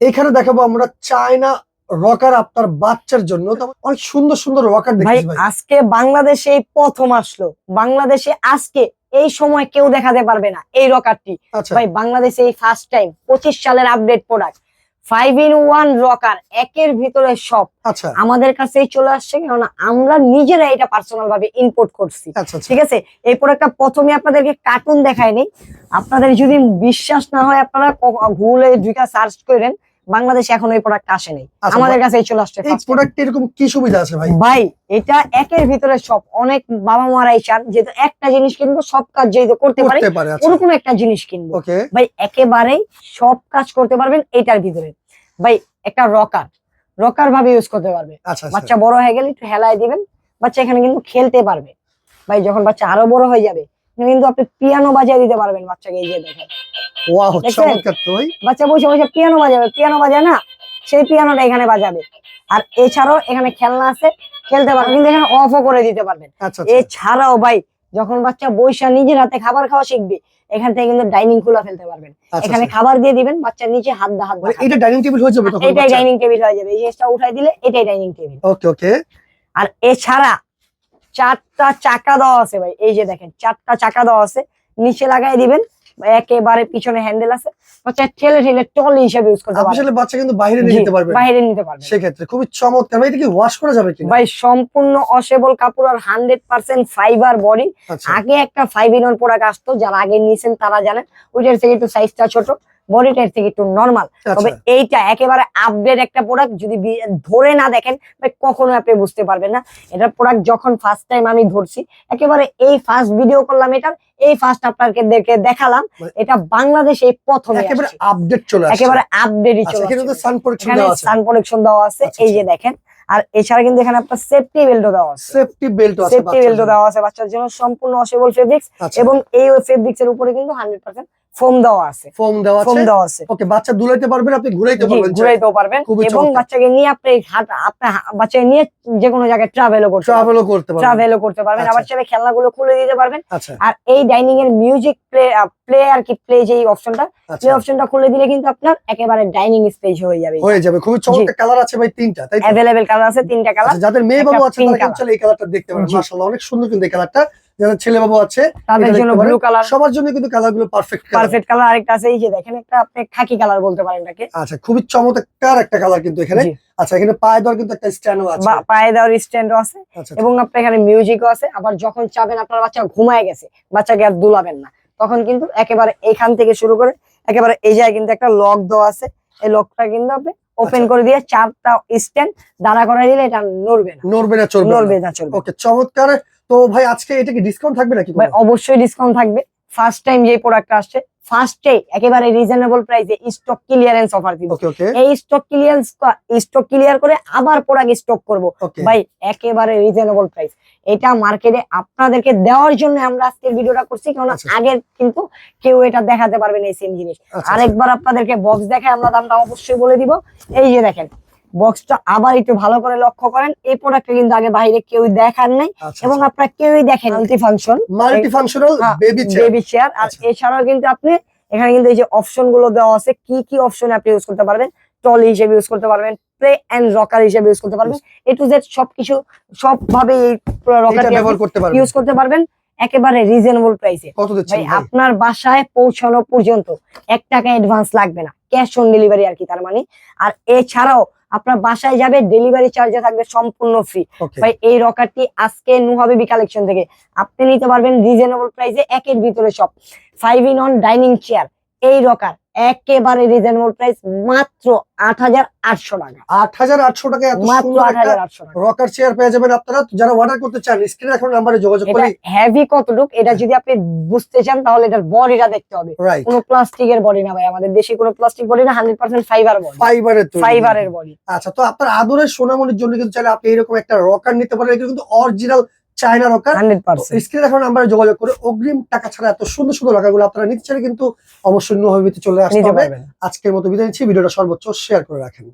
এখানে দেখাবো আমরা চায়না রকার আপনার বাচ্চার জন্য। অনেক সুন্দর সুন্দর রকার ভাই আজকে বাংলাদেশে প্রথম আসলো। বাংলাদেশে আজকে এই সময় কেউ দেখাতে পারবে না এই রকারটি। আচ্ছা। ভাই বাংলাদেশে এই ফার্স্ট টাইম পঁচিশ সালের update product five in one rocker একের ভিতরে সব। আচ্ছা। আমাদের কাছেই চলে আসছে কেননা আমরা নিজেরা এটা পার্সোনাল ভাবে ইম্পোর্ট করছি। আচ্ছা আচ্ছা। ঠিক আছে? এই প্রোডাক্টটা প্রথমে আপনাদেরকে কার্টুন দেখায়নি। আপনাদের যদি বিশ্বাস না হয় আপনারা গুগলে ঢুকা সার্চ করেন। বাংলাদেশে এখন ওই প্রোডাক্ট আসে নাই। আচ্ছা, আমাদের কাছেই চলে আসছে এই প্রোডাক্ট এরকম কি সুবিধা আছে ভাই? ভাই এটা একের ভিতরে সব অনেক বাবা মারাই চান যেহেতু একটা জিনিস কিনবো সব কাজ যেহেতু করতে পারে আচ্ছা। ওরকম একটা জিনিস কিনবো। ভাই একেবারেই সব কাজ করতে পারবেন এটার ভিতরে। ভাই একটা রকার রকার ভাবে ইউজ করতে পারবে। আচ্ছা। বাচ্চা বড় হয়ে গেলে একটু হেলায় দিবেন বাচ্চা এখানে কিন্তু খেলতে পারবে। ভাই যখন বাচ্চা আরও বড় হয়ে যাবে কিন্তু আপনি পিয়ানো বাজিয়ে দিতে পারবেন বাচ্চাকে এই যে দেখেন। ওয়াও চমৎকার তো বাচ্চা বসে বসে পিয়ানো বাজাবে পিয়ানো বাজায় না? সেই পিয়ানোটা এখানে বাজাবে। আর এছাড়াও এখানে খেলনা আছে খেলতে পারবেন কিন্তু এখানে অফও করে দিতে পারবেন। আচ্ছা আচ্ছা। এছাড়াও ভাই যখন বাচ্চা বৈশা নিজের হাতে খাবার খাওয়া শিখবে এখান থেকে কিন্তু ডাইনিং খোলা ফেলতে পারবেন। আচ্ছা, এখানে। খাবার দিয়ে দিবেন বাচ্চা নিচে হাত দা হাত মানে এটা ডাইনিং টেবিল হয়ে যাবে তখন এটাই ডাইনিং টেবিল হয়ে যাবে। এই জিনিসটা উঠাই দিলে এটাই ডাইনিং টেবিল ওকে ওকে। আর এছাড়া চারটা চাকা দেওয়া আছে ভাই। এই যে দেখেন চারটা চাকা দেওয়া আছে। নিচে লাগাই দিবেন একেবারে পিছনে হ্যান্ডেল আছে। বাচ্চা ঠেলে ঠেলে টলি হিসেবে ইউজ করতে পারবেন। আসলে বাচ্চা কিন্তু বাইরে নিয়ে যেতে পারবে বাইরে নিতে পারবেন। সেক্ষেত্রে খুবই চমৎকার। ভাই এটা কি ওয়াশ করা যাবে কিনা? ভাই সম্পূর্ণ অসেবল কাপড় আর হান্ড্রেড পার্সেন্ট ফাইবার বডি আগে একটা ফাইভ ইন প্রোডাক্ট আসতো যারা আগে নিয়েছেন তারা জানেন। ওইটার থেকে একটু সাইজটা ছোট। বডিটার থেকে একটু নর্মাল তবে আচ্ছা এইটা একেবারে আপডেট একটা প্রোডাক্ট যদি ধরে না দেখেন ভাই কখনো আপনি বুঝতে পারবেন না। এটা প্রোডাক্ট যখন ফার্স্ট টাইম আমি ধরছি একেবারে এই ফার্স্ট ভিডিও করলাম এটার এই ফার্স্ট আপনাদেরকে দেখালাম মানে- এটা বাংলাদেশে এই প্রথমে একেবারে আপডেট চলে আসছে। একেবারে আপডেটই আচ্ছা চলে তো সান প্রোটেকশন দেওয়া আছে। সান প্রোটেকশন দেওয়া আছে আচ্ছা, এই যে দেখেন। আর এছাড়া কিন্তু এখানে আপনার সেফটি বেল্টও দেওয়া আছে। সেফটি বেল্টও আছে সেফটি বেল্টও। দেওয়া আছে বাচ্চার জন্য সম্পূর্ণ অসেবল ফেব্রিক্স আচ্ছা। এবং এই ফেব্রিক্স এর উপরে কিন্তু হান্ড্রেড পার্সেন্ট ফোম দেওয়া আছে। ফোম দেওয়া ফোম দেওয়া আছে। ওকে বাচ্চা দুলাইতে পারবেন আপনি ঘুরাইতে পারবেন ঘুরাইতেও পারবেন। এবং বাচ্চাকে নিয়ে আপনি হা- বাচ্চাকে নিয়ে যে কোনো জায়গায় ট্রাভেলও করতে ট্রাভেলও করতে পারবেন। ট্রাভেলও করতে পারবেন। আচ্ছা। আবার চাইলে খেলনাগুলো খুলে দিতে পারবেন। আচ্ছা। আর এই ডাইনিং এর মিউজিক প্লে প্লে আর কি প্লে যে অপশনটা প্লে অপশনটা খুলে দিলে কিন্তু আপনার একেবারে ডাইনিং স্পেস হয়ে যাবে। হয়ে যাবে। খুবই চমৎকার কালার আছে ভাই তিনটা তাই? অ্যাভেলেবেল কালার আছে তিনটা কালার আচ্ছা, যাদের মেয়ে বাবু আছে তারা কিন্তু এই কালারটা দেখতে পারেন। মাশাআল্লাহ অনেক সুন্দর কিন্তু এই কালারটা যাদের ছেলে বাবু আছে তাদের জন্য ব্লু কালার সবার জন্য কিন্তু কালারগুলো পারফেক্ট পারফেক্ট কালার আরেকটা আছে এই যে দেখেন একটা আপনি খাকি কালার বলতে পারেন এটাকে। আচ্ছা খুবই চমৎকার একটা কালার কিন্তু এখানে। আচ্ছা এখানে পায়ে দেওয়ার কিন্তু একটা স্ট্যান্ডও আছে। বা- পায়ে দেওয়ার স্ট্যান্ডও আছে। আচ্ছা এবং আপনার এখানে মিউজিকও আছে। আবার যখন চাবেন আপনার বাচ্চা ঘুমায় গেছে বাচ্চাকে আর দুলাবেন না। তখন কিন্তু একেবারে এখান থেকে শুরু করে একেবারে এই জায়গায় কিন্তু একটা লক দেওয়া আছে। এই লকটা কিন্তু আপনি ওপেন আচ্ছা। করে দিয়ে চারটা স্ট্যান্ড দাঁড়া করে দিলে এটা নড়বে না। নড়বে না চলবে নড়বে না চলবে ওকে চমৎকার। তো ভাই আজকে এটা কি ডিসকাউন্ট থাকবে নাকি ভাই অবশ্যই ডিসকাউন্ট থাকবে। ফার্স্ট টাইম যে প্রোডাক্ট আসছে ফার্স্টে একেবারে রিজনেবল প্রাইসে স্টক ক্লিয়ারেন্স অফার দিব। ওকে ওকে এই স্টক ক্লিয়ারেন্স স্টক ক্লিয়ার করে আবার প্রোডাক্ট স্টক করব। ভাই একেবারে রিজনেবল প্রাইস এটা মার্কেটে আপনাদেরকে দেওয়ার জন্য আমরা আজকের ভিডিওটা করছি কারণ আচ্ছা। আগের কিন্তু কেউ এটা দেখাতে পারবে না এই সেম জিনিস। আচ্ছা, আরেকবার আপনাদেরকে বক্স দেখায় আমরা দামটা অবশ্যই বলে দিব। এই যে দেখেন বক্সটা আবার একটু ভালো করে লক্ষ্য করেন এই প্রোডাক্টটা কিন্তু আগে বাইরে কেউ দেখার নাই আচ্ছা এবং আপনারা কেউই দেখেন multi function multi functional baby chair baby chair আর আচ্ছা। এছাড়াও কিন্তু আপনি এখানে কিন্তু এই যে অপশনগুলো দেওয়া আছে কি কি অপশন আপনি ইউজ করতে পারবেন? টলি হিসেবে ইউজ করতে পারবেন প্লে এন্ড রকার হিসেবে ইউজ করতে পারবেন। এ টু জেড সবকিছু সব ভাবে এই এটা ব্যবহার করতে পারবেন। ইউজ করতে পারবেন একেবারে রিজনেবল প্রাইসে কত দিচ্ছেন ভাই ভাই? আপনার বাসায় পৌঁছানো পর্যন্ত এক টাকা অ্যাডভান্স লাগবে না। ক্যাশ অন ডেলিভারি আর কি তার মানে। আর এছাড়াও আপনার বাসায় যাবে ডেলিভারি চার্জে থাকবে সম্পূর্ণ ফ্রি ভাই এই রকারটি আজকে নু হবে বি কালেকশন থেকে। আপনি নিতে পারবেন রিজনেবল প্রাইসে একের ভিতরে সব। Five in one dining chair এই রকার একেবারে রিজনেবল প্রাইস মাত্র আট হাজার আটশো টাকা। আট হাজার আটশো টাকা মাত্র আট হাজার আটশো টাকা। রকার চেয়ার পেয়ে যাবেন আপনারা। যারা অর্ডার করতে চান স্ক্রিনে এখন নাম্বারে যোগাযোগ করে। হেভি কতটুক এটা যদি আপনি বুঝতে চান তাহলে এটার বডিটা দেখতে হবে। কোনো প্লাস্টিকের বডি না ভাই আমাদের দেশে কোনো প্লাস্টিক বডি না হান্ড্রেড পার্সেন্ট ফাইবার বডি ফাইবারের ফাইবারের বডি আচ্ছা তো আপনার আদরের সোনামণির জন্য কিন্তু চাইলে আপনি এরকম একটা রকার নিতে পারেন। এটা কিন্তু অরিজিনাল চায়না রকার স্ক্রিনে এখন নাম্বারে যোগাযোগ করে অগ্রিম টাকা ছাড়া এত সুন্দর সুন্দর রকারগুলো আপনারা নিতে চাইলে কিন্তু অবশ্যই নোহাবিতে চলে আসতে হবে। আজকের মতো বিদায় নিচ্ছি। ভিডিওটা সর্বোচ্চ শেয়ার করে রাখেন।